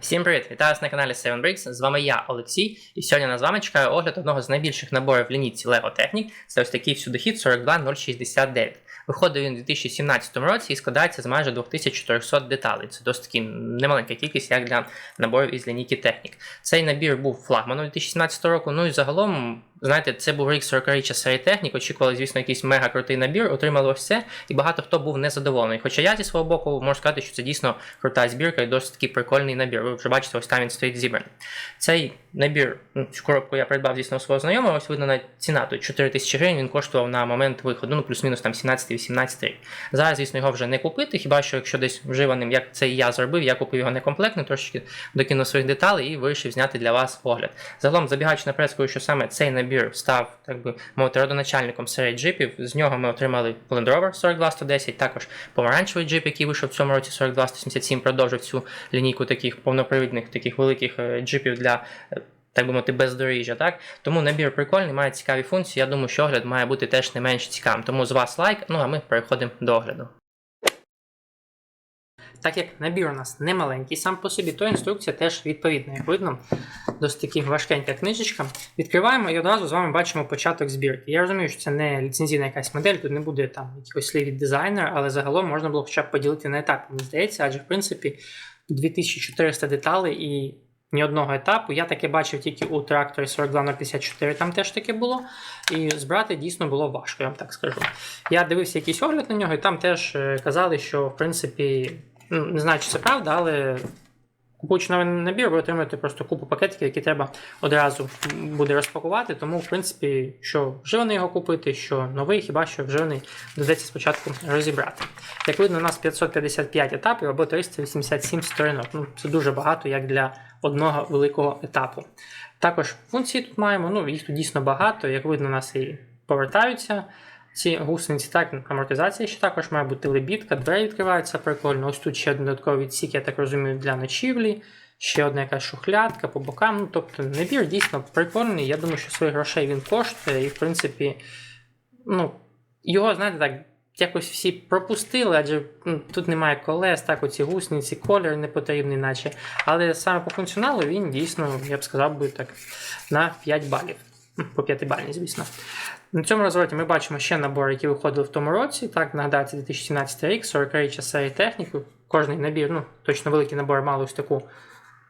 Всім привіт! Вітаю вас на каналі 7 Bricks. З вами я, Олексій, і сьогодні на з вами чекає огляд одного з найбільших наборів в лінійці Lego Technic. Це ось такий всюдохід 42069. Виходив він у 2017 році і складається з майже 2400 деталей. Це досить таки немаленька кількість, як для наборів із лінійки Technic. Цей набір був флагманом 2017 року. Ну і загалом, знаєте, це був рік 40-річчя серії Technic. Очікували, звісно, якийсь мега крутий набір, отримали це, і багато хто був незадоволений. Хоча я зі свого боку можу сказати, що це дійсно крута збірка і досить такий прикольний набір. Ви вже бачите, ось там він стоїть зібраний. Цей набір, ну, коробку я придбав, звісно, у свого знайомого, ось видно на ціна, тут 4 тисячі гривень він коштував на момент виходу, ну плюс-мінус там 17-18 рік. Зараз, звісно, його вже не купити, хіба що якщо десь вживаним, як це і я зробив, я купив його некомплектно, трошки докинув своїх деталей і вирішив зняти для вас огляд. Загалом, забігаючи наперед, скажу, що саме цей набір став, так би мовити, родоначальником серії джипів. З нього ми отримали Land Rover 42110, також помаранчевий джип, який вийшов в цьому році 42177, продовжив цю лінійку таких повнопривідних, таких великих е, джипів для. е, Так би мовити, бездоріжжя, так? Тому набір прикольний, має цікаві функції. Я думаю, що огляд має бути теж не менш цікавим. Тому з вас лайк, ну а ми переходимо до огляду. Так як набір у нас не маленький сам по собі, то інструкція теж відповідна. Як видно, досить таки важкенька книжечка. Відкриваємо і одразу з вами бачимо початок збірки. Я розумію, що це не ліцензійна якась модель, тут не буде там якихось слів від дизайнера, але загалом можна було хоча б поділити на етапи, мені здається, адже в принципі 2400 деталей і ні одного етапу. Я таке бачив тільки у тракторі 42054, там теж таке було. І збирати дійсно було важко, я вам так скажу. Я дивився якийсь огляд на нього, і там теж е, казали, що в принципі, ну, не знаю, чи це правда, але. Купуючи новий набір, ви отримаєте просто купу пакетиків, які треба одразу буде розпакувати. Тому, в принципі, що вживаний його купити, що новий, хіба що вживаний доведеться спочатку розібрати. Як видно, у нас 555 етапів або 387 сторінок. Ну, це дуже багато, як для одного великого етапу. Також функції тут маємо, ну їх тут дійсно багато. Як видно, у нас і повертаються ці гусениці, так, амортизація ще також має бути лебідка, двері відкриваються прикольно. Ось тут ще додатковий відсік, я так розумію, для ночівлі. Ще одна якась шухлядка по бокам. Ну, тобто набір дійсно прикольний. Я думаю, що своїх грошей він коштує, і в принципі, ну, його, знаєте, так, якось всі пропустили, адже ну, тут немає колес, так, оці гусениці, колір не потрібний, наче. Але саме по функціоналу він дійсно, я б сказав би так, на 5 балів. По 5 бальні, звісно. На цьому розвороті ми бачимо ще набори, які виходили в тому році. Так, нагадаю, це 2017 рік, 40 річчя серії техніки. Кожний набір, ну, точно великий набор мали ось таку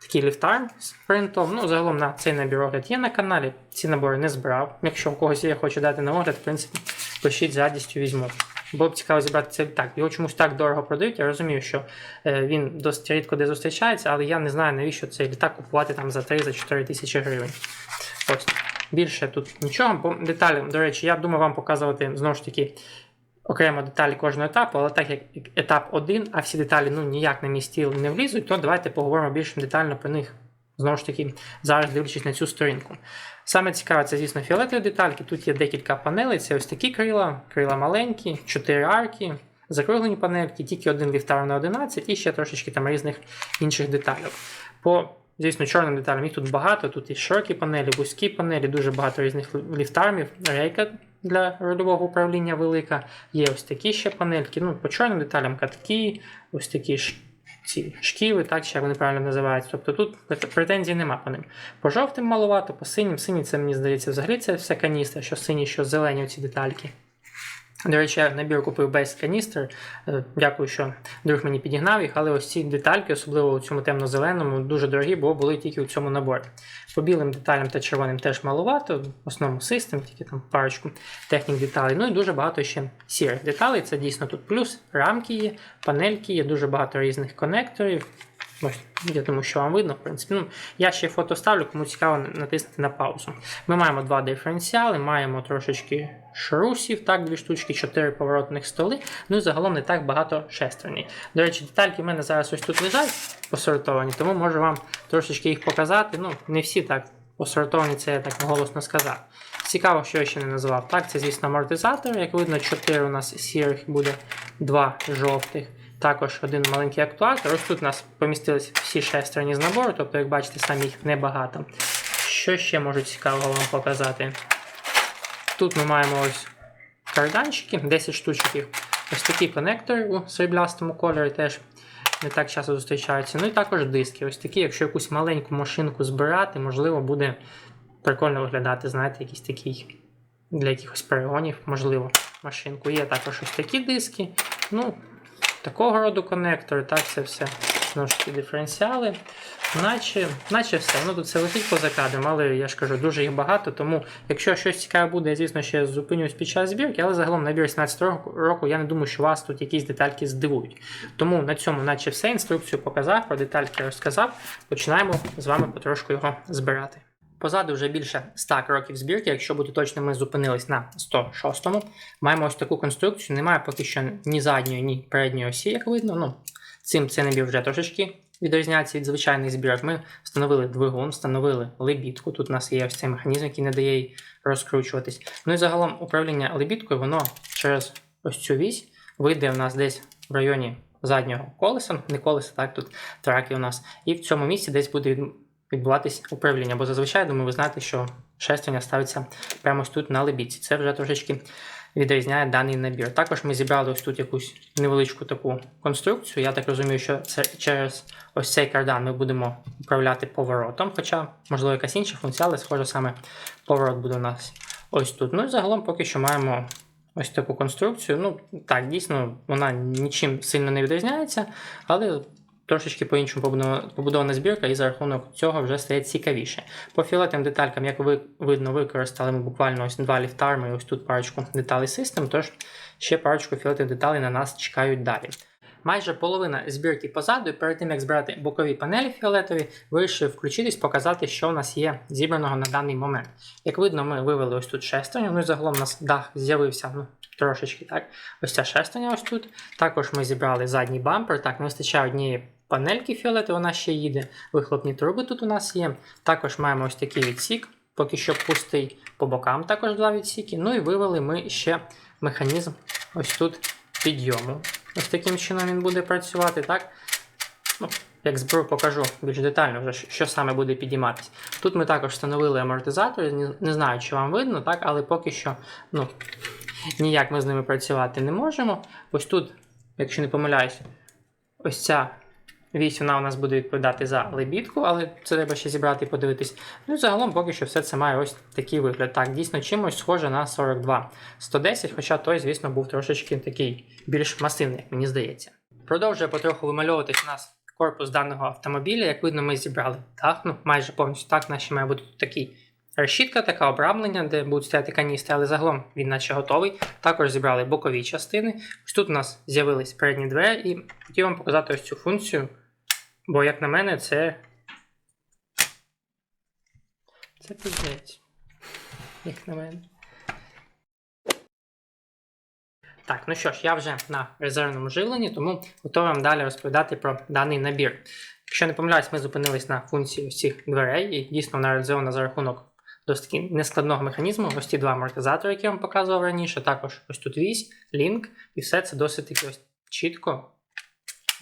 такий ліфтарм з принтом. Ну, загалом на цей набір огляд є на каналі. Ці набори не збирав. Якщо у когось є, хочу дати на огляд, в принципі, пишіть з радістю візьму. Було б цікаво зібрати це так. Його чомусь так дорого продають. Я розумію, що е, він досить рідко де зустрічається, але я не знаю, навіщо цей літак купувати там за 3-4 тисячі гривень. Ось. Більше тут нічого. По деталям, до речі, я думаю вам показувати знову ж таки окремо деталі кожного етапу, але так як етап один, а всі деталі ну, ніяк на мій стіл не влізуть, то давайте поговоримо більш детально про них. Знову ж таки, зараз дивлячись на цю сторінку. Саме цікаве, це, звісно, фіолетові детальки. Тут є декілька панелей. Це ось такі крила, крила маленькі, 4 арки, закруглені панельки, тільки один ліфтар на 11 і ще трошечки там різних інших деталей. По Звісно, чорним деталям їх тут багато. Тут і широкі панелі, вузькі панелі, дуже багато різних ліфтармів, рейка для рульового управління велика. Є ось такі ще панельки. Ну, по чорним деталям катки, ось такі ж ці шківи, так чи як вони правильно називаються. Тобто тут претензій нема по ним. По жовтим маловато, по синім. Сині це мені здається взагалі це вся каністра, що сині, що зелені ці детальки. До речі, я набір купив без каністр. Дякую, що друг мені підігнав їх, але ось ці детальки, особливо у цьому темно-зеленому, дуже дорогі, бо були тільки у цьому наборі. По білим деталям та червоним теж маловато, в основному систем, тільки там парочку технік деталей. Ну і дуже багато ще сірих деталей. Це дійсно тут плюс, рамки є, панельки є, дуже багато різних конекторів. Ось, я думаю, що вам видно, в принципі. Ну, я ще фото ставлю, кому цікаво натиснути на паузу. Ми маємо два диференціали, маємо трошечки шрусів, так, дві штучки, чотири поворотних столи. Ну і загалом не так багато шестерней. До речі, детальки в мене зараз ось тут лежать посортовані, тому можу вам трошечки їх показати. Ну, не всі так посортовані, це я так голосно сказав. Цікаво, що я ще не назвав. Так, це, звісно, амортизатор. Як видно, 4 у нас сірих буде, 2 жовтих. Також один маленький актуатор. Ось тут у нас помістились всі шестерні з набору, тобто, як бачите, самі їх небагато. Що ще можу цікавого вам показати? Тут ми маємо ось карданчики, 10 штучок їх. Ось такі конектори у сріблястому кольорі теж. не так часто зустрічаються. Ну і також диски. Ось такі, якщо якусь маленьку машинку збирати, можливо, буде прикольно виглядати, знаєте, якийсь такий для якихось перегонів, можливо, машинку. Є також ось такі диски. Ну, такого роду конектори, так, це все знову ж таки диференціали. Наче, наче все. Ну тут це летить поза кадром, але я ж кажу, дуже їх багато. Тому, якщо щось цікаве буде, я звісно ще зупинюсь під час збірки, але загалом набір 17 року, року я не думаю, що вас тут якісь детальки здивують. Тому на цьому, наче все, інструкцію показав, про детальки розказав. Починаємо з вами потрошку його збирати. Позаду вже більше 100 кроків збірки, якщо бути точним, ми зупинились на 106-му. Маємо ось таку конструкцію, немає поки що ні задньої, ні передньої осі, як видно. Ну, цим цей набір вже трошечки відрізняється від звичайних збірок. Ми встановили двигун, встановили лебідку. Тут у нас є ось цей механізм, який не дає їй розкручуватись. Ну і загалом управління лебідкою, воно через ось цю вісь вийде у нас десь в районі заднього колеса, не колеса, так, тут траки у нас. І в цьому місці десь буде відбуватись управління. Бо зазвичай, думаю, ви знаєте, що шестерня ставиться прямо ось тут на лебідці. Це вже трошечки відрізняє даний набір. Також ми зібрали ось тут якусь невеличку таку конструкцію. Я так розумію, що це через ось цей кардан ми будемо управляти поворотом. Хоча, можливо, якась інша функція, але схоже саме поворот буде у нас ось тут. Ну і загалом поки що маємо ось таку конструкцію. Ну, так, дійсно, вона нічим сильно не відрізняється, але трошечки по-іншому побудована, збірка, і за рахунок цього вже стає цікавіше. По фіолетовим деталькам, як ви видно, використали ми буквально ось два ліфтарми, і ось тут парочку деталей систем, тож ще парочку фіолетових деталей на нас чекають далі. Майже половина збірки позаду, і перед тим як збирати бокові панелі фіолетові, вирішив включитись, показати, що у нас є зібраного на даний момент. Як видно, ми вивели ось тут шестерню, ну і загалом у нас дах з'явився ну, трошечки так. Ось ця шестерня ось тут. Також ми зібрали задній бампер, так, не вистачає однієї панельки фіолетової, вона ще їде. Вихлопні труби тут у нас є. Також маємо ось такий відсік, поки що пустий по бокам також два відсіки. Ну і вивели ми ще механізм ось тут підйому. Ось таким чином він буде працювати, так? Ну, як зберу, покажу більш детально, вже, що саме буде підійматися. Тут ми також встановили амортизатори, не, не знаю, чи вам видно, так, але поки що ну, ніяк ми з ними працювати не можемо. Ось тут, якщо не помиляюсь, ось ця вісь вона у нас буде відповідати за лебідку, але це треба ще зібрати і подивитись. Ну загалом поки що все це має ось такий вигляд. Так, дійсно чимось схоже на 42 110, хоча той, звісно, був трошечки такий більш масивний, як мені здається. Продовжує потроху вимальовуватись у нас корпус даного автомобіля. Як видно, ми зібрали дах, ну майже повністю так, наче має бути такий решітка, така обрамлення, де будуть стояти каністри, але загалом він наче готовий. Також зібрали бокові частини. Ось тут у нас з'явились передні двері, і хотів вам показати ось цю функцію. Бо, як на мене, це. Це пиздець. Як на мене. Так, ну що ж, я вже на резервному живленні, тому готовий вам далі розповідати про даний набір. Якщо не помиляюсь, ми зупинились на функції ось дверей, і дійсно вона реалізована за рахунок досить таки нескладного механізму. Ось ці два амортизатори, які я вам показував раніше, також ось тут вісь, лінк, і все це досить таки ось чітко,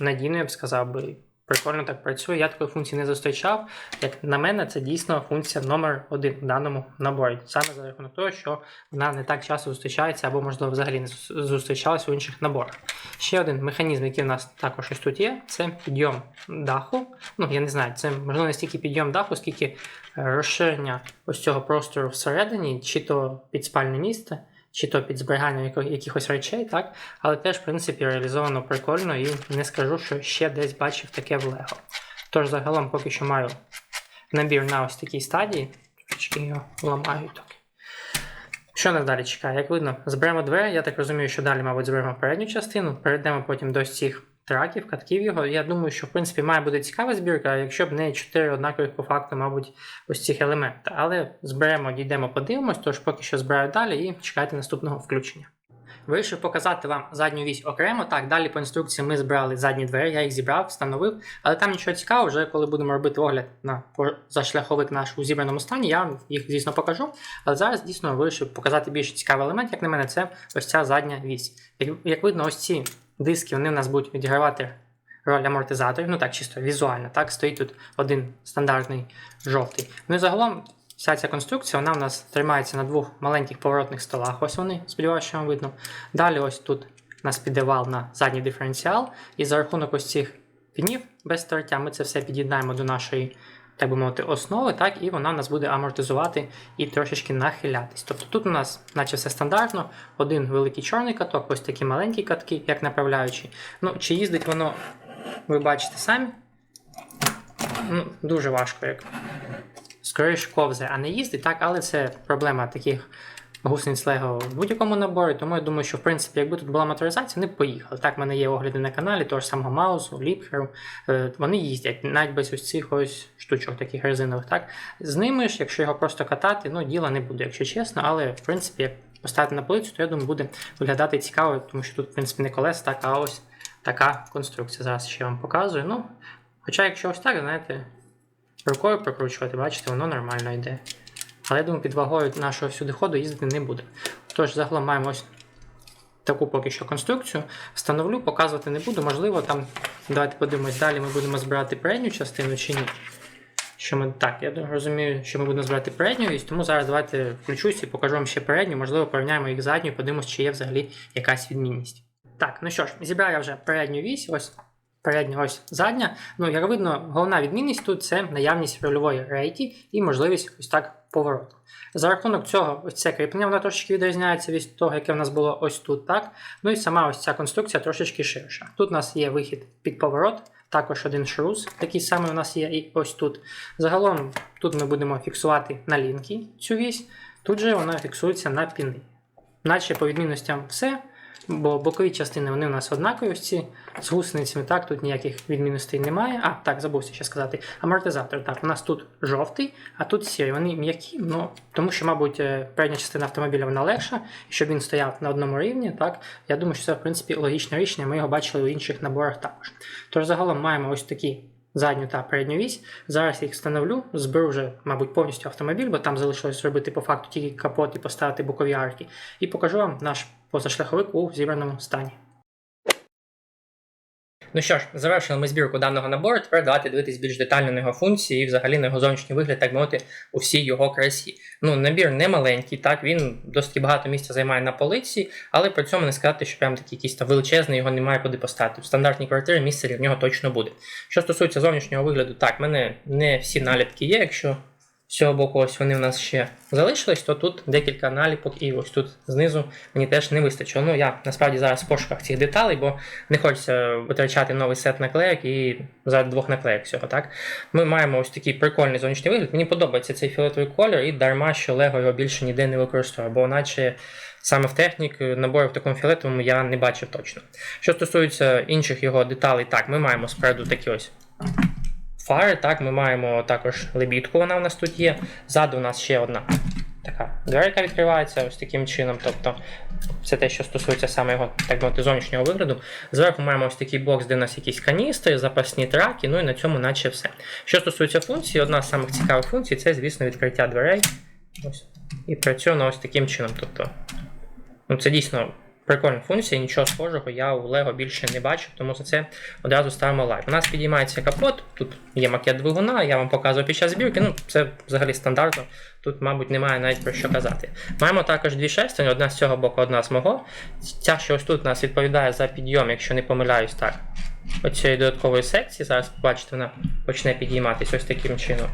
надійно, я б сказав би. Прикольно так працює. Я такої функції не зустрічав. Як на мене, це дійсно функція номер один в даному наборі. Саме за рахунок того, що вона не так часто зустрічається, або, можливо, взагалі не зу- зустрічалася у інших наборах. Ще один механізм, який в нас також ось тут є, це підйом даху. Ну, я не знаю, це можливо не стільки підйом даху, скільки е, розширення ось цього простору всередині, чи то під спальне місце, чи то під зберігання якихось речей, так? Але теж, в принципі, реалізовано прикольно і не скажу, що ще десь бачив таке в Лего. Тож, загалом, поки що маю набір на ось такій стадії. Трошечки його ламаю так. Що нас далі чекає? Як видно, зберемо двері. Я так розумію, що далі, мабуть, зберемо передню частину, перейдемо потім до цих траків, катків його. Я думаю, що в принципі має бути цікава збірка, якщо б не 4 однакових по факту, мабуть, ось цих елементів. Але зберемо, дійдемо, подивимось, тож поки що збираю далі і чекайте наступного включення. Вирішив показати вам задню вісь окремо. Так, далі по інструкції ми збирали задні двері, я їх зібрав, встановив, але там нічого цікавого, вже коли будемо робити огляд на позашляховик наш у зібраному стані, я вам їх, звісно, покажу. Але зараз дійсно вирішив показати більш цікавий елемент, як на мене, це ось ця задня вісь. Як, як видно, ось ці диски вони в нас будуть відігравати роль амортизаторів, ну так, чисто візуально, так, стоїть тут один стандартний жовтий. Ну і загалом вся ця конструкція вона у нас тримається на двох маленьких поворотних столах. Ось вони, сподіваюся, що вам видно. Далі ось тут у нас піде вал на задній диференціал, і за рахунок ось цих пінів без тертя. Ми це все під'єднаємо до нашої, так би мовити, основи, так, і вона у нас буде амортизувати і трошечки нахилятись. Тобто тут у нас, наче все стандартно, один великий чорний каток, ось такі маленькі катки, як направляючі. Ну, чи їздить воно, ви бачите самі. Ну, дуже важко, як скоріше ковзе, а не їздить, так, але це проблема таких гусениць Лего в будь-якому наборі, тому я думаю, що в принципі, якби тут була моторизація, вони б поїхали. Так, в мене є огляди на каналі, того ж самого Маусу, Ліпхеру. Е, Вони їздять навіть без ось цих ось штучок, таких резинових. Так? З ними ж, якщо його просто катати, ну діла не буде, якщо чесно, але в принципі, як поставити на полицю, то я думаю, буде виглядати цікаво, тому що тут, в принципі, не колеса, так, а ось така конструкція. Зараз ще вам показую. Ну, хоча, якщо ось так, знаєте, рукою прокручувати, бачите, воно нормально йде. Але я думаю, під вагою нашого всюди ходу їздити не буде. Тож, загалом маємо ось таку поки що конструкцію. Встановлю, показувати не буду. Можливо, там, давайте подивимось, далі ми будемо збирати передню частину чи ні. Що ми, так, я розумію, що ми будемо збирати передню вісь, тому зараз давайте включусь і покажу вам ще передню, можливо, порівняємо їх з задньою, подивимось, чи є взагалі якась відмінність. Так, ну що ж, зібрав я вже передню вісь, ось передня, ось задня. Ну, як видно, головна відмінність тут це наявність рольової рейті і можливість ось так повороту. За рахунок цього, ось це кріплення, воно трошечки відрізняється від того, яке в нас було ось тут, так. Ну і сама ось ця конструкція трошечки ширша. Тут у нас є вихід під поворот, також один шрус, такий самий у нас є і ось тут. Загалом тут ми будемо фіксувати на лінки цю вісь, тут же вона фіксується на піни. Наче по відмінностям все, бо бокові частини вони у нас однакові, ось ці з гусеницями, так, тут ніяких відмінностей немає. А, так, забувся ще сказати. Амортизатор, так, у нас тут жовтий, а тут сірий. Вони м'які, ну, тому що, мабуть, е, передня частина автомобіля вона легша, щоб він стояв на одному рівні, так, я думаю, що це, в принципі, логічне рішення, ми його бачили у інших наборах також. Тож загалом маємо ось такі задню та передню вісь. Зараз їх встановлю, зберу вже, мабуть, повністю автомобіль, бо там залишилось зробити по факту тільки капот і поставити бокові арки. І покажу вам наш позашляховик у зібраному стані. Ну що ж, завершили ми збірку даного набору. Тепер давайте дивитись більш детально на його функції і взагалі на його зовнішній вигляд, так мовити, у всій його красі. Ну, набір не маленький, так, він досить багато місця займає на полиці, але при цьому не сказати, що прям такий якийсь там величезний, його немає куди поставити. В стандартній квартирі місце для нього точно буде. Що стосується зовнішнього вигляду, так, в мене не всі наліпки є, якщо з цього боку ось вони в нас ще залишились, то тут декілька наліпок, і ось тут знизу мені теж не вистачило. Ну я насправді зараз в пошуках цих деталей, бо не хочеться витрачати новий сет наклеїк і за двох наклеїк всього. так. Ми маємо ось такий прикольний зовнішній вигляд. Мені подобається цей фіолетовий колір, і дарма, що Лего його більше ніде не використовує, бо наче. Саме в технік наборів в такому фіолетовому я не бачив точно. Що стосується інших його деталей, так, ми маємо спереду такі ось фари. Так, ми маємо також лебідку, вона у нас тут є. Ззаду у нас ще одна така дверка відкривається ось таким чином. Тобто це те, що стосується саме його так мовити, зовнішнього вигляду. Зверху маємо ось такий бокс, де у нас якісь каністри, запасні траки, ну і на цьому наче все. Що стосується функції, одна з самих цікавих функцій це, звісно, відкриття дверей. Ось. І працює ось таким чином. Тобто, ну, це дійсно. Прикольна функція, нічого схожого я у Lego більше не бачив, тому за це одразу ставимо лайк. У нас підіймається капот, тут є макет двигуна, я вам показував під час збірки. Ну, це взагалі стандартно. Тут, мабуть, немає навіть про що казати. Маємо також дві шестерні, одна з цього боку, одна з мого. Ця, що ось тут у нас відповідає за підйом, якщо не помиляюсь так. Оцієї додаткової секції. Зараз побачите, вона почне підійматися ось таким чином.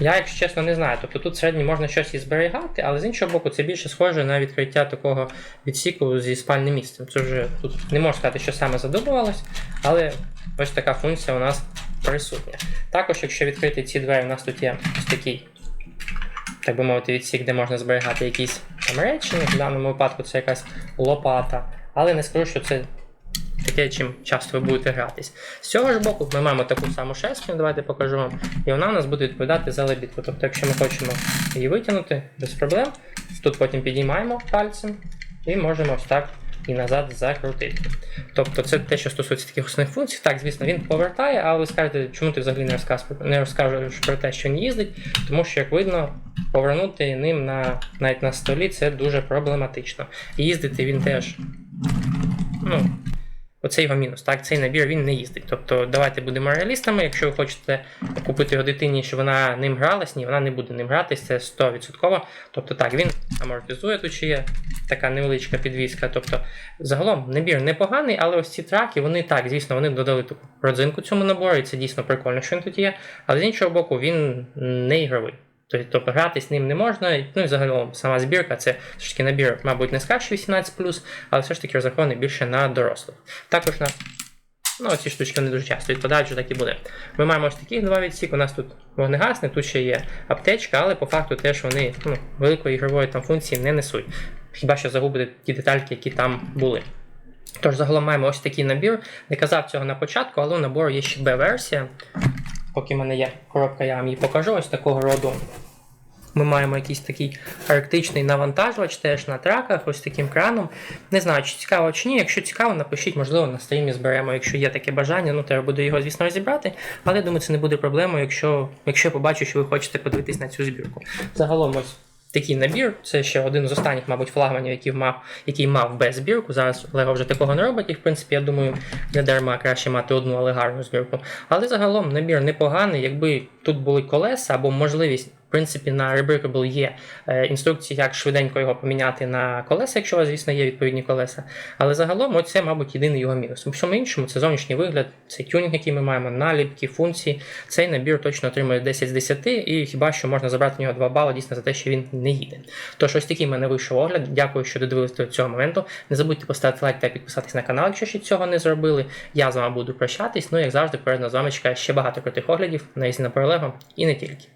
Я, якщо чесно, не знаю. Тобто тут всередині можна щось і зберігати, але з іншого боку, це більше схоже на відкриття такого відсіку зі спальним місцем. Це вже тут не можу сказати, що саме задумувалось, але ось така функція у нас присутня. Також, якщо відкрити ці двері, у нас тут є ось такий, так би мовити, відсік, де можна зберігати якісь там речі. В даному випадку це якась лопата. Але не скажу, що це таке, чим часто ви будете гратись. З цього ж боку ми маємо таку саму шестерню, давайте покажу вам. І вона у нас буде відповідати за лебідку. Тобто, якщо ми хочемо її витягнути без проблем, тут потім підіймаємо пальцем і можемо ось так і назад закрутити. Тобто це те, що стосується таких основних функцій. Так, звісно, він повертає, але ви скажете, чому ти взагалі не розкажеш, не розкажеш про те, що він їздить, тому що, як видно, повернути ним на, навіть на столі це дуже проблематично. І їздити він теж. ну, Оце його мінус. Так, цей набір він не їздить. Тобто давайте будемо реалістами. Якщо ви хочете купити його дитині, щоб вона ним гралась, ні, вона не буде ним гратись, це 100%. Тобто так, він амортизує, тут ще є така невеличка підвіска. Тобто, загалом набір непоганий, але ось ці траки, вони так, звісно, вони додали таку родзинку цьому набору, і це дійсно прикольно, що він тут є. Але з іншого боку, він не ігровий. Тобто, тобто грати з ним не можна. Ну і загалом сама збірка це все ж таки набір, мабуть, не скаржі 18, але все ж таки розрахований більше на дорослих. Також на Ну, ці штучки не дуже часто відпадають, що так і буде. Ми маємо ось таких два відсік. У нас тут вогнегасник, тут ще є аптечка, але по факту теж вони ну, великої ігрової там функції не несуть. Хіба що загубити ті детальки, які там були. Тож загалом маємо ось такий набір. Не казав цього на початку, але у набору є ще Б-версія. Поки в мене є коробка, я вам її покажу ось такого роду. Ми маємо якийсь такий арктичний навантажувач теж на траках, ось таким краном. Не знаю, чи цікаво чи ні. Якщо цікаво, напишіть, можливо, на стрімі зберемо, якщо є таке бажання, ну треба буде його, звісно, розібрати. Але думаю, це не буде проблемою, якщо, якщо я побачу, що ви хочете подивитись на цю збірку. Загалом ось. Такий набір, це ще один з останніх, мабуть, флагманів, який мав, який мав без збірку. Зараз Лего вже такого не робить, і в принципі, я думаю, не дарма краще мати одну, але збірку. Але загалом набір непоганий, якби тут були колеса або можливість. Принципі, на Rebrickable є е, інструкції, як швиденько його поміняти на колеса, якщо у вас, звісно, є відповідні колеса. Але загалом, оце, мабуть, єдиний його мінус. У всьому іншому, це зовнішній вигляд, це тюнінг, який ми маємо, наліпки, функції. Цей набір точно отримує 10 з 10, і хіба що можна забрати в нього 2 бали дійсно за те, що він не їде. Тож ось такий в мене вийшов огляд. Дякую, що додивилися до цього моменту. Не забудьте поставити лайк та підписатись на канал, якщо ще цього не зробили. Я з вами буду прощатись. Ну, як завжди, перед з вами чекає ще багато крутих оглядів на на Пролего і не тільки.